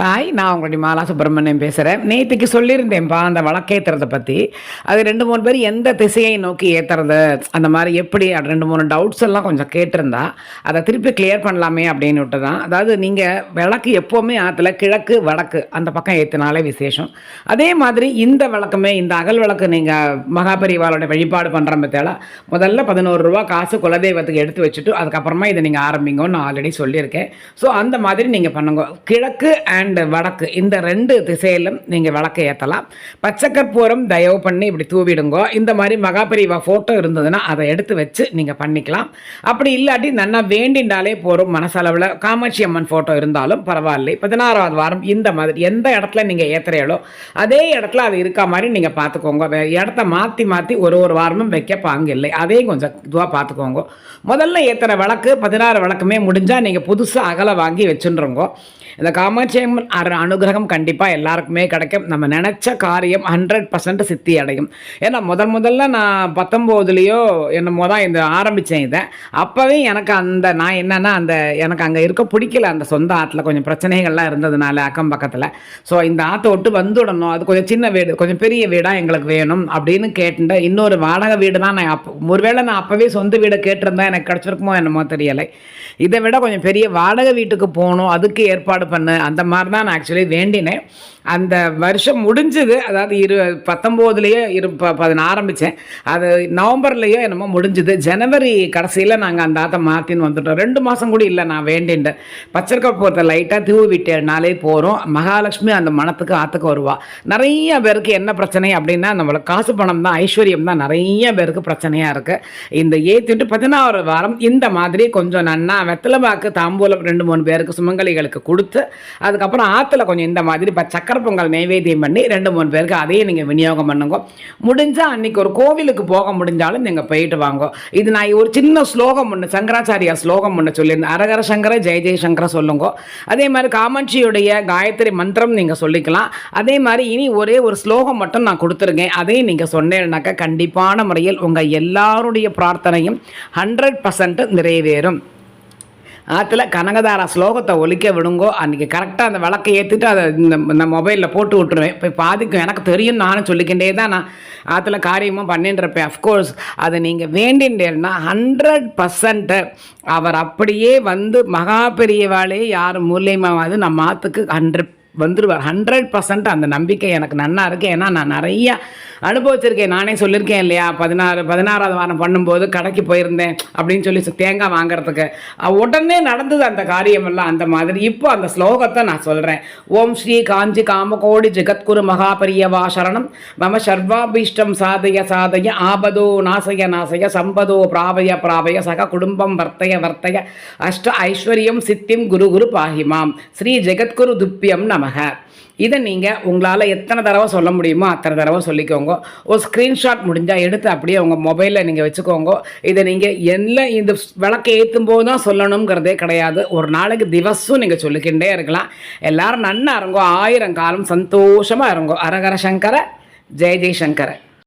Hi நான் உங்களுடைய மாலா சுப்பிரமணியம் பேசுகிறேன் நேற்றுக்கு சொல்லியிருந்தேன்ப்பா அந்த வழக்கேற்றுறதை பற்றி அது ரெண்டு மூணு பேர் எந்த திசையை நோக்கி ஏற்றுறது அந்த மாதிரி எப்படி அது ரெண்டு மூணு டவுட்ஸ் எல்லாம் கொஞ்சம் கேட்டிருந்தா அதை திருப்பி கிளியர் பண்ணலாமே அப்படின்னு விட்டு தான் அதாவது நீங்கள் விளக்கு எப்போவுமே ஆற்றுல கிழக்கு வடக்கு அந்த பக்கம் ஏற்றினாலே விசேஷம். அதே மாதிரி இந்த விளக்குமே இந்த அகல் விளக்கு நீங்கள் மகாபரிவாலோட வழிபாடு பண்ணுற மெத்தேல முதல்ல பதினோரு ரூபா காசு குலதெய்வத்துக்கு எடுத்து வச்சுட்டு அதுக்கப்புறமா இதை நீங்கள் ஆரம்பிங்கன்னு நான் ஆல்ரெடி சொல்லியிருக்கேன். ஸோ அந்த மாதிரி நீங்கள் பண்ணுங்க. கிழக்கு அண்ட் வடக்கு இந்த ரெண்டு திசையிலும் நீங்கள் விளக்கு ஏற்றலாம் பச்சைக்கற்பூரம் தயவு பண்ணி இப்படி தூவிடுங்கோ. இந்த மாதிரி மகாபரிவா ஃபோட்டோ இருந்ததுன்னா அதை எடுத்து வச்சு நீங்கள் பண்ணிக்கலாம். அப்படி இல்லாட்டி நன்னா வேண்டிண்டாலே போகிறோம் மனசளவில். காமாட்சி அம்மன் ஃபோட்டோ இருந்தாலும் பரவாயில்லை. பதினாறாவது வாரம் இந்த மாதிரி எந்த இடத்துல நீங்கள் ஏற்றுறீங்களோ அதே இடத்துல அது இருக்க மாதிரி நீங்கள் பார்த்துக்கோங்க. இடத்த மாற்றி மாற்றி ஒரு ஒரு வாரமும் வைக்க பாங்க இல்லை அதையும் கொஞ்சம் இதுவாக பார்த்துக்கோங்க. முதல்ல ஏற்றுற விளக்கு பதினாறு விளக்குமே முடிஞ்சால் நீங்கள் புதுசாக அகலை வாங்கி வச்சுருங்கோ இந்த காமாட்சி அம்மன் அரு அனுகிரகம் கண்டிப்பாக எல்லாருக்குமே கிடைக்கும். நம்ம நினச்ச காரியம் ஹண்ட்ரட் பர்சன்ட் சித்தி அடையும் ஏன்னா முதல் முதல்ல நான் பத்தொம்போதுலேயோ என்னமோ தான் இந்த ஆரம்பித்தேன் இதை. அப்போவே எனக்கு அந்த நான் என்னென்னா அந்த எனக்கு அங்கே இருக்க பிடிக்கல அந்த சொந்த ஆற்றுல கொஞ்சம் பிரச்சனைகள்லாம் இருந்ததுனால அக்கம் பக்கத்தில். ஸோ இந்த ஆற்றை விட்டு வந்துடணும். அது கொஞ்சம் சின்ன வீடு கொஞ்சம் பெரிய வீடாக எங்களுக்கு வேணும் அப்படின்னு கேட்டுட்டு இன்னொரு வாடகை வீடு தான் நான் அப்போ ஒருவேளை நான் அப்போவே சொந்த வீடை கேட்டிருந்தா எனக்கு கிடச்சிருக்குமோ என்னமோ தெரியலை. இதை விட கொஞ்சம் பெரிய வாடகை வீட்டுக்கு போகணும். அதுக்கு ஏற்பாடு பண்ணு. அந்த மாதிரி தான் நான் ஆக்சுவலி வேண்டினேன். அந்த வருஷம் முடிஞ்சது அதாவது இரு பத்தொம்போதுலேயோ இரு ப பதின ஆரம்பித்தேன் அது நவம்பர்லேயோ என்னமோ முடிஞ்சுது. ஜனவரி கடைசியில் நாங்கள் அந்த ஆற்றை மாற்றின்னு வந்துட்டோம். ரெண்டு மாதம் கூட இல்லை நான் வேண்டின்ட்டு போகிறத லைட்டாக தூவி விட்டேனாலே போகிறோம் மகாலட்சுமி அந்த மனத்துக்கு ஆற்றுக்கு வருவா. நிறைய பேருக்கு என்ன பிரச்சனை அப்படின்னா நம்மளுக்கு காசு பணம் தான் ஐஸ்வர்யம் தான் நிறைய பேருக்கு பிரச்சனையாக இருக்குது இந்த ஏற்றிட்டு பதினாறு வாரம் இந்த மாதிரி கொஞ்சம் நன்னா வெத்தலைபாக்கு தாம்பூலம் ரெண்டு மூணு பேருக்கு சுமங்கலிகளுக்கு கொடுத்து அதுக்கப்புறம் ஆற்றுல கொஞ்சம் இந்த மாதிரி இப்போ சக்கரை பொங்கல் நைவேத்தியம் பண்ணி ரெண்டு மூணு பேருக்கு அதையும் நீங்கள் விநியோகம் பண்ணுங்க. முடிஞ்சால் அன்றைக்கி ஒரு கோவிலுக்கு போக முடிஞ்சாலும் நீங்கள் போயிட்டு வாங்க. இது நான் ஒரு சின்ன ஸ்லோகம் ஒன்று சங்கராச்சாரியா ஸ்லோகம் ஒன்று சொல்லியிருந்தேன். அரகர சங்கர ஜெய ஜெயசங்கர சொல்லுங்க. அதே மாதிரி காமாட்சியுடைய காயத்ரி மந்திரம் நீங்கள் சொல்லிக்கலாம். அதே மாதிரி இனி ஒரே ஒரு ஸ்லோகம் மட்டும் நான் கொடுத்துருக்கேன். அதையும் நீங்கள் சொன்னேன்னாக்கா கண்டிப்பான முறையில் உங்கள் எல்லாருடைய பிரார்த்தனையும் ஹண்ட்ரட் பர்சன்ட் நிறைவேறும். ஆற்றுல கனகதாரா ஸ்லோகத்தை ஒழிக்க விடுங்கோ. அன்றைக்கி கரெக்டாக அந்த விளக்கை ஏற்றிட்டு அதை இந்த இந்த மொபைலில் போட்டு விட்டுருவேன். இப்போ பாதிக்கும். எனக்கு தெரியும் நானும் சொல்லிக்கிட்டே தான் நான் ஆற்றுல காரியமும் பண்ணிட்டுருப்பேன் அஃப்கோர்ஸ் அதை நீங்கள் வேண்டின்றேன்னா ஹண்ட்ரட் பர்சன்ட்டு அவர் அப்படியே வந்து மகா பெரியவாளே யார் மூலியமாவது நம்ம ஆற்றுக்கு ஹண்ட்ரட் வந்துடுவார் ஹண்ட்ரட் பர்சன்ட் அந்த நம்பிக்கை எனக்கு நன்னா இருக்குது ஏன்னா நான் நிறையா அனுபவிச்சிருக்கேன். நானே சொல்லியிருக்கேன் இல்லையா? பதினாறு பதினாறாவது வாரம் பண்ணும்போது கடைக்கு போயிருந்தேன் அப்படின்னு சொல்லி தேங்காய் வாங்குறதுக்கு. உடனே நடந்தது அந்த காரியமெல்லாம் அந்த மாதிரி. இப்போ அந்த ஸ்லோகத்தை நான் சொல்கிறேன் ஓம் ஸ்ரீ காஞ்சி காமகோடி ஜெகத்குரு மகாபரியவா சரணம். மம சர்வாபீஷ்டம் சாதய சாதய ஆபதோ நாசய நாசய சம்பதோ பிராபய பிராபய சக குடும்பம் வர்த்தய வர்த்தய அஷ்ட ஐஸ்வர்யம் சித்திம் குரு குரு பாஹிமாம் ஸ்ரீ ஜெகத்குரு துப்பியம் நமக. இதை நீங்கள் உங்களால் எத்தனை தடவை சொல்ல முடியுமோ அத்தனை தடவை சொல்லிக்கோங்க. ஒரு ஸ்க்ரீன்ஷாட் முடிஞ்சால் எடுத்து அப்படியே உங்கள் மொபைலில் நீங்கள் வச்சுக்கோங்க. இதை நீங்கள் என்ன இந்த விளக்கை ஏற்றும் போது தான் சொல்லணுங்கிறதே கிடையாது. ஒரு நாளைக்கு திவசம் நீங்கள் சொல்லிக்கிட்டே இருக்கலாம். எல்லாரும் நன்னா இருங்கோ. ஆயிரம் காலம் சந்தோஷமாக இருங்கோ. அரகர சங்கர ஜெய ஜெய்சங்கரை